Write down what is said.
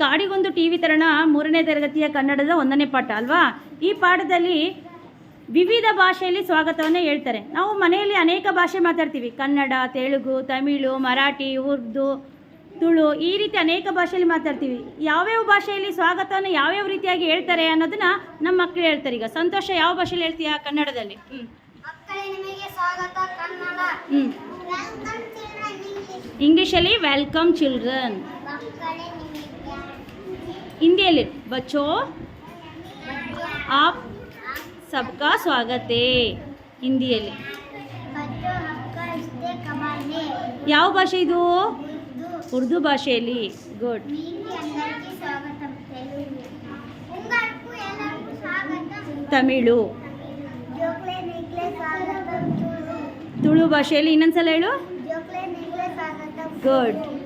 ಕಾಡಿಗೊಂದು T V ತರಣ ಮೂರನೇ ತರಗತಿಯ ಕನ್ನಡದ ಒಂದನೇ ಪಾಠ ಅಲ್ವಾ? ಈ ಪಾಠದಲ್ಲಿ ವಿವಿಧ ಭಾಷೆಯಲ್ಲಿ ಸ್ವಾಗತವನ್ನು ಹೇಳ್ತಾರೆ. ನಾವು ಮನೆಯಲ್ಲಿ ಅನೇಕ ಭಾಷೆ ಮಾತಾಡ್ತೀವಿ. ಕನ್ನಡ ತೆಲುಗು ತಮಿಳು ಮರಾಠಿ ಉರ್ದು ತುಳು ಈ ರೀತಿ ಅನೇಕ ಭಾಷೆಯಲ್ಲಿ ಮಾತಾಡ್ತೀವಿ. ಯಾವ್ಯಾವ ಭಾಷೆಯಲ್ಲಿ ಸ್ವಾಗತವನ್ನು ಯಾವ್ಯಾವ ರೀತಿಯಾಗಿ ಹೇಳ್ತಾರೆ ಅನ್ನೋದನ್ನ ನಮ್ಮ ಮಕ್ಕಳು ಹೇಳ್ತಾರೆ. ಈಗ ಸಂತೋಷ ಯಾವ ಭಾಷೆಯಲ್ಲಿ ಹೇಳ್ತೀಯಾ ಕನ್ನಡದಲ್ಲಿ? ಹ್ಞೂ ಮಕ್ಕಳೇ ನಿಮಗೆ ಸ್ವಾಗತ ಕನ್ನಡ ಹ್ಞೂ ವೆಲ್ಕಮ್ ಚಿಲ್ಡ್ರನ್ ಇಂಗ್ಲಿಷ್ ಇಂಗ್ಲೀಷಲ್ಲಿ ವೆಲ್ಕಮ್ ಚಿಲ್ಡ್ರನ್. ಹಿಂದಿಯಲ್ಲಿ ಬಚ್ಚೋ, ಆಪ್ ಸಬ್ಕಾ ಸ್ವಾಗತೆ. ಹಿಂದಿಯಲ್ಲಿ. ಯಾವ ಭಾಷೆ ಇದು? ಉರ್ದು ಭಾಷೆಯಲ್ಲಿ. ಗುಡ್ ತಮಿಳು. ತುಳು ಭಾಷೆಯಲ್ಲಿ ಇನ್ನೊಂದ್ಸಲ ಹೇಳು. ಜೋಕ್ಲೆ ನಿಕ್ಲೆ ಸ್ವಾಗತ ಗುಡ್